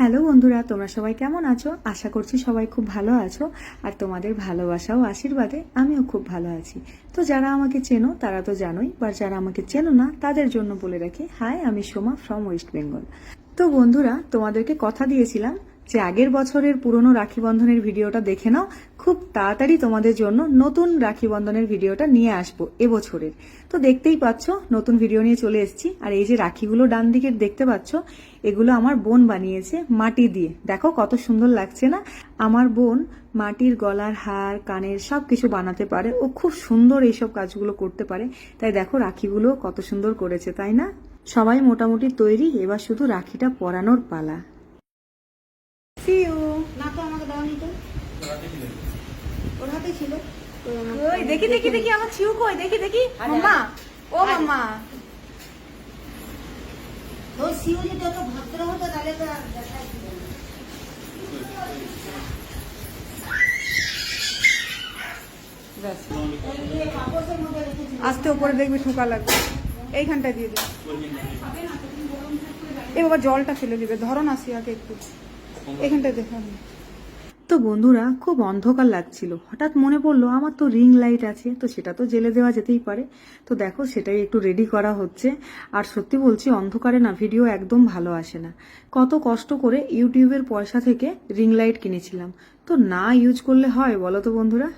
Hello বন্ধুরা, তোমরা সবাই কেমন আছো? আশা করছি সবাই খুব ভালো আছো আর তোমাদের ভালোবাসা ও আশীর্বাদে আমিও খুব ভালো আছি। তো যারা আমাকে চেনো, তারা তো জানোই, বা যারা আমাকে চেনো না, তাদের জন্য বলে রাখি, হাই, আমি সোমা ফ্রম ওয়েস্ট বেঙ্গল তো বন্ধুরা, তোমাদেরকে কথা দিয়েছিলাম যে আগের বছরের পুরনো রাখি বন্ধনের ভিডিওটা দেখে নাও। খুব তাড়াতাড়ি তোমাদের জন্য নতুন রাখি বন্ধনের ভিডিওটা নিয়ে আসব এবছরের। তো দেখতেই পাচ্ছ, নতুন ভিডিও নিয়ে চলে এসেছি। আর এই যে রাখিগুলো ডান দিকের দেখতে পাচ্ছ, এগুলো আমার বোন বানিয়েছে মাটি দিয়ে। দেখো কত সুন্দর লাগছে না? আমার বোন মাটির গলার হার, কানের সব কিছু বানাতে পারে। ও খুব সুন্দর এইসব কাজগুলো করতে পারে। তাই দেখো রাখিগুলো কত সুন্দর করেছে, তাই না? সবাই মোটামুটি তৈরি, এবার শুধু রাখিটা পরানোর পালা See you. না তো আমাকে দাওনি তো হাতে ছিল। ওই দেখি দেখি দেখি আমার চিউ কই? দেখি দেখি। ও তো শিউ যদি অত ভদ্র হতো তাহলে তো। আস্তে উপরে দেখবি ঠোকা লাগবে। এইখানটা দিয়ে দে। এ বাবা জলটা ফেলে দিবে। ধরো না সিয়াকে একটু। এখানটা দেখাবে তো বন্ধুরা, খুব অন্ধকার লাগছিল। হঠাৎ মনে পড়ল, আমার তো রিং লাইট আছে, তো সেটা তো জেলে দেওয়া যেতেই পারে। তো দেখো, সেটাই একটু রেডি করা হচ্ছে। আর সত্যি বলছি, অন্ধকারে না ভিডিও একদম ভালো আসে না। কত কষ্ট করে ইউটিউবের পয়সা থেকে রিং লাইট কিনেছিলাম। তো না ইউজ করলে হয়, বলো তো বন্ধুরা?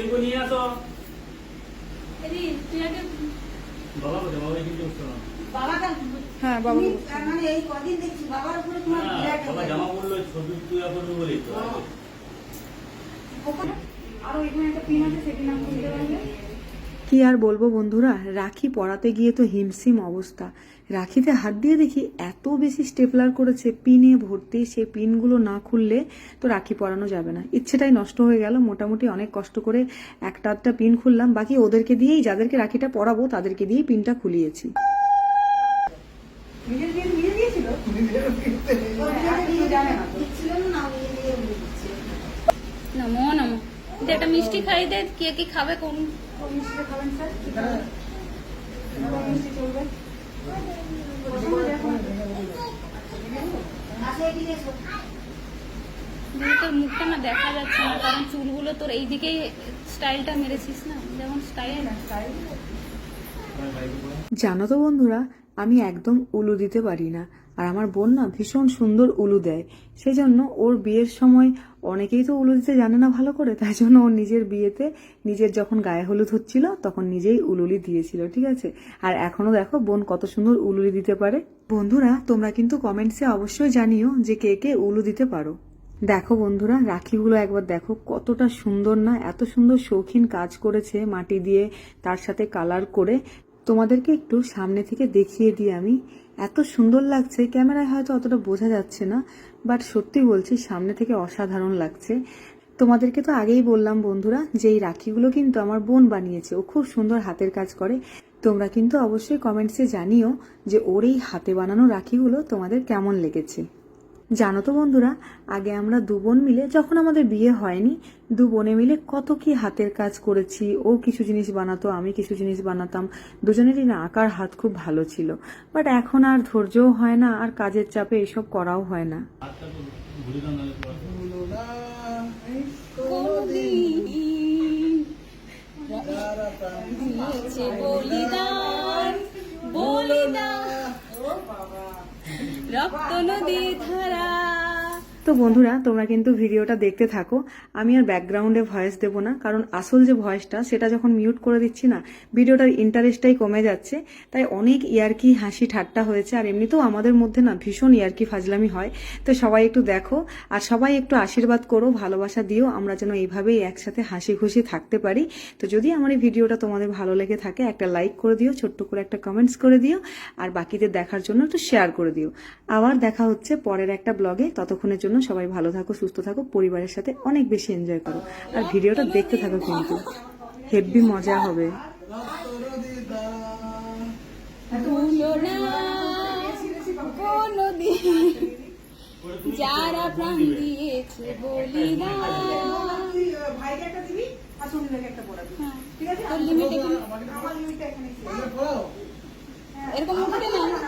সেইগুলো নিয়ে আসো হ্যাঁ বাবা মানে এই কদিন দেখছি বাবার উপরে তোমার বাবা জামা পড়ল ছবি তুই করবি বলি তো ওখানে আরও একটা পিন আছে সেটি নাম খুলতে পারবে কি আর বলব বন্ধুরা? রাখি পড়াতে গিয়ে তো হিমসিম অবস্থা। রাখিতে হাত দিয়ে দেখি এত বেশি স্টেপলার করেছে পিনে ভর্তি সেই পিনগুলো না খুললে তো রাখি পরানো যাবে না। ইচ্ছেটাই নষ্ট হয়ে গেল মোটামুটি অনেক কষ্ট করে একটা আধটা পিন খুললাম বাকি ওদেরকে দিয়েই যাদেরকে রাখিটা পরাবো তাদেরকে দিয়েই পিনটা খুলিয়েছি। নিজের পিন দিয়ে দিয়েছিল দিচ্ছিল না উনি দিয়ে দিচ্ছে নমো নমো। এটা একটা মিষ্টি খাই দে কে কি খাবে কোন? কোন খাবেন স্যার? তোর মুখটা না দেখা যাচ্ছে না, কারণ চুলগুলো তোর এইদিকেই স্টাইলটা মেরেছিস না? যেমন স্টাইল। জানো তো বন্ধুরা, আমি একদম উলু দিতে পারি না। আর আমার বোন না ভীষণ সুন্দর উলু দেয়। সেই জন্য ওর বিয়ের সময় অনেকেই তো উলু দিতে জানে না ভালো করে, তাই জন্য ওর নিজের বিয়েতে নিজের যখন গায়ে হলুদ হচ্ছিল তখন নিজেই উলুলি দিয়েছিল, ঠিক আছে? আর এখনও দেখো বোন কত সুন্দর উলুলি দিতে পারে। বন্ধুরা, তোমরা কিন্তু কমেন্টসে অবশ্যই জানিও যে কে কে উলু দিতে পারো। দেখো বন্ধুরা, রাখিগুলো একবার দেখো, কতটা সুন্দর না, এত সুন্দর শৌখিন কাজ করেছে মাটি দিয়ে, তার সাথে কালার করে। তোমাদেরকে একটু সামনে থেকে দেখিয়ে দিই আমি। এত সুন্দর লাগছে, ক্যামেরায় হয়তো অতটা বোঝা যাচ্ছে না বাট সত্যি বলছি সামনে থেকে অসাধারণ লাগছে। তোমাদেরকে তো আগেই বললাম বন্ধুরা, যে এই রাখিগুলো কিন্তু আমার বোন বানিয়েছে, ও খুব সুন্দর হাতের কাজ করে। তোমরা কিন্তু অবশ্যই কমেন্টসে জানিও যে ওর এই হাতে বানানো রাখিগুলো তোমাদের কেমন লেগেছে। জানো তো বন্ধুরা, আগে আমরা দু বোন মিলে, যখন আমাদের বিয়ে হয়নি, দু বোনে মিলে কত কি হাতের কাজ করেছি। ও কিছু জিনিস বানাতো, আমি কিছু জিনিস বানাতাম। দুজনেরই না আঁকার হাত খুব ভালো ছিল। বাট এখন আর ধৈর্যও হয় না, আর কাজের চাপে এসব করাও হয় না। বলিদান বলিদান। রক্ত নদী ধারা তো বন্ধুরা, তোমরা কিন্তু ভিডিওটা দেখতে থাকো। আমি আর ব্যাকগ্রাউন্ডে ভয়েস দেবো না, কারণ আসল যে ভয়েসটা, সেটা যখন মিউট করে দিচ্ছি না, ভিডিওটার ইন্টারেস্টটাই কমে যাচ্ছে। তাই অনেক ইয়ারকি হাসি ঠাট্টা হয়েছে, আর এমনিতেও আমাদের মধ্যে না ভীষণ ইয়ারকি ফাজলামি হয়। তো সবাই একটু দেখো, আর সবাই একটু আশীর্বাদ করো, ভালোবাসা দিও, আমরা যেন এইভাবেই একসাথে হাসি খুশি থাকতে পারি। তো যদি আমার এই ভিডিওটা তোমাদের ভালো লেগে থাকে, একটা লাইক করে দিও, ছোট্ট করে একটা কমেন্টস করে দিও, আর বাকিদের দেখার জন্য একটু শেয়ার করে দিও। আবার দেখা হচ্ছে পরের একটা ব্লগে ততক্ষণের জন্য সবাই ভালো থাকো সুস্থ থাকো পরিবারের সাথে অনেক বেশি এনজয় করো। আর ভিডিওটা দেখতে থাকো কিন্তু। হেভি মজা হবে। যারা প্রাণ দিয়েছে হ্যাঁ। এরকম না?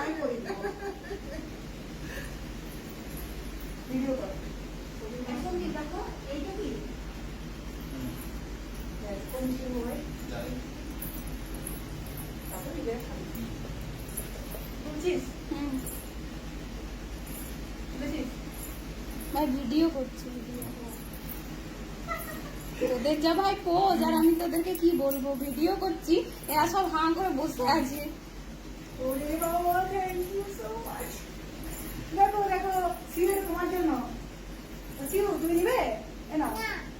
ভিডিও কর এখন কি দেখো এইটা কি? কোন তারপর দিবে বুঝছিস? হুম। বুঝছিস? ভাই ভিডিও করছি ভিডিও তোদের যা ভাই পোজ আর আমি তোদেরকে কি বলব? ভিডিও করছি এরা সব হাঁ করে বসে আছে। ওরে বাবা থ্যাংক ইউ সো মাচ দেখো দেখো সিউ তোমার জন্য সিউ তুমি নিবে? এ নাও।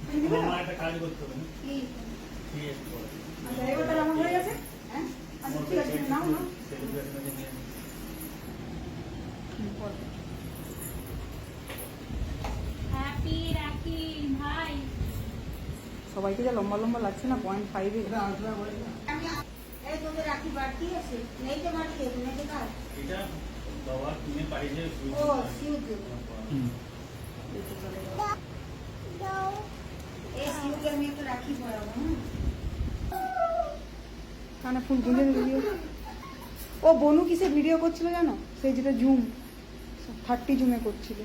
তুমি নিবে? তোমার মা একটা কাজ করতে হবে? কি? আচ্ছা এবার তাহলে আমার হয়ে গেছে। হ্যাঁ? আচ্ছা ঠিক আছে নাও নাও। সবাইকে যা লম্বা লম্বা লাগছে না পয়েন্ট ফাইভে আমি এই তোদের রাখি বাড়তি আছে? নেই তো বাড়তি নেই তো কার এটা বাবা তুমি বাড়িতে শুয়ে ও সিউ কানে ফুল গুঁজে ভিডিও। ও বনু কিসে ভিডিও করছিল জানো? সেই যেটা জুম থার্টি জুমে করছিল।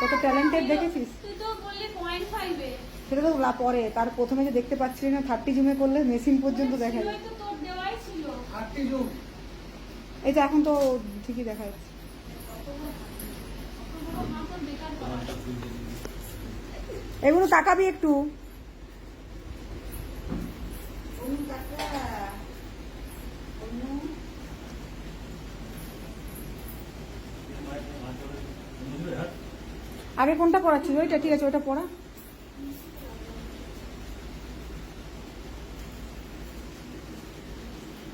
কত ট্যালেন্টেড দেখেছিস? সেটা তো লা- পরে। তার প্রথমে যে দেখতে পাচ্ছিলি না থার্টি জুমে করলে মেশিন পর্যন্ত দেখা যায়। এই তো এখন তো ঠিকই দেখা যাচ্ছে হাঁ তোর বেকার করা আমারটা খুলে দিবি। এগুলো তাকাবি একটু। আগে কোনটা পড়াচ্ছিল ওইটা, ঠিক আছে ওটা পড়া।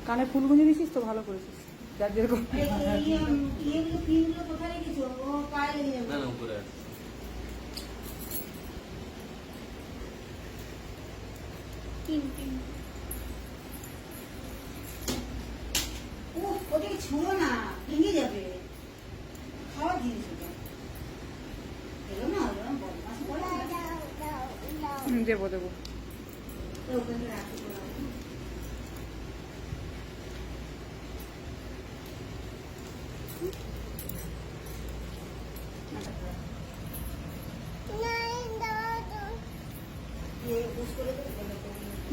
কানে ফুল গুঁজে দিছিস তো, ভালো করেছিস যার যেরকম এই ইয়ে ইয়েগুলো পিনগুলো কোথায় রেখেছো ও পায়ে লেগে যাবে তিন তিন উফ ওটাকে ছুঁড়ো না ভেঙে যাবে খাওয়ার জিনিস ওটা এলো না এলো না বদমাস করে হুম, দেবো দেবো ওখানে রাখি পড়াবো ইয়ে বুঝ করে দেবো বলে তো। দাদা দূর থেকে তুলি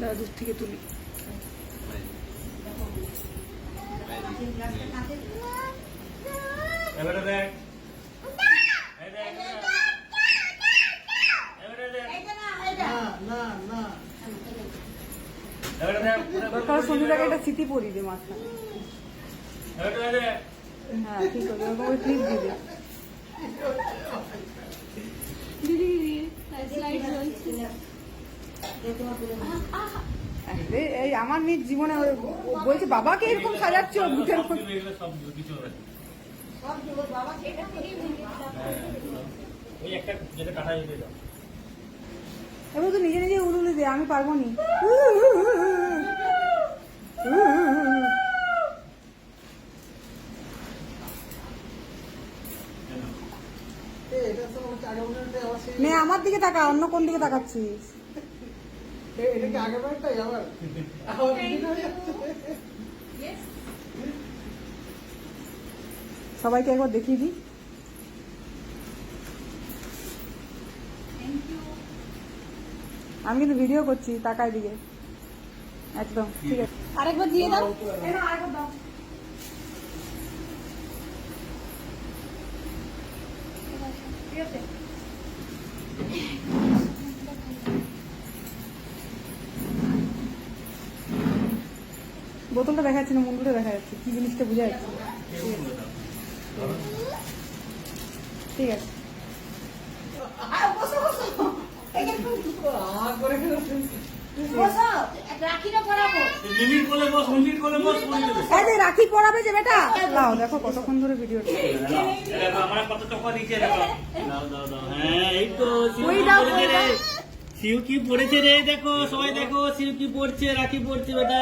দেখো। কাঁচের গ্লাসটা কাঁচের এবারে দেখ। এই দেখ, এবারে। এবারে দেখ। এইটা না এইটা এবারে দেখ, দরকার সন্ধ্যেটাকে একটা। স্মৃতি পরি দে মাঝখানে। হ্যাঁ ঠিক আছে ওরকম করে ক্লিপ দিবে দিদি দিদি এই আমার নিজ জীবনে বলছে বাবাকে এরকম সাজাচ্ছ ভূতের এবার তো নিজে নিজে উলুলে দে আমি পারব নি। নে আমার দিকে তাকা অন্য কোন দিকে তাকাচ্ছিস? সবাইকে একবার দেখিয়ে দিই। আমি কিন্তু ভিডিও করছি তাকায় দিকে। একদম ঠিক আছে। আরেকবার দিয়ে দাও। আরেকবার দাও। ঠিক আছে। বোতলটা দেখা যাচ্ছে না মুন্ডুটা দেখা যাচ্ছে। কি জিনিসটা বোঝা যাচ্ছে? ঠিক আছে। রাখি পড়াবে যে বেটা? দাও দেখো কতক্ষণ ধরে ভিডিও ওই কি পড়েছে রে, দেখো, সবাই দেখো শিউ কি পড়ছে, রাখি পড়ছে, বেটা।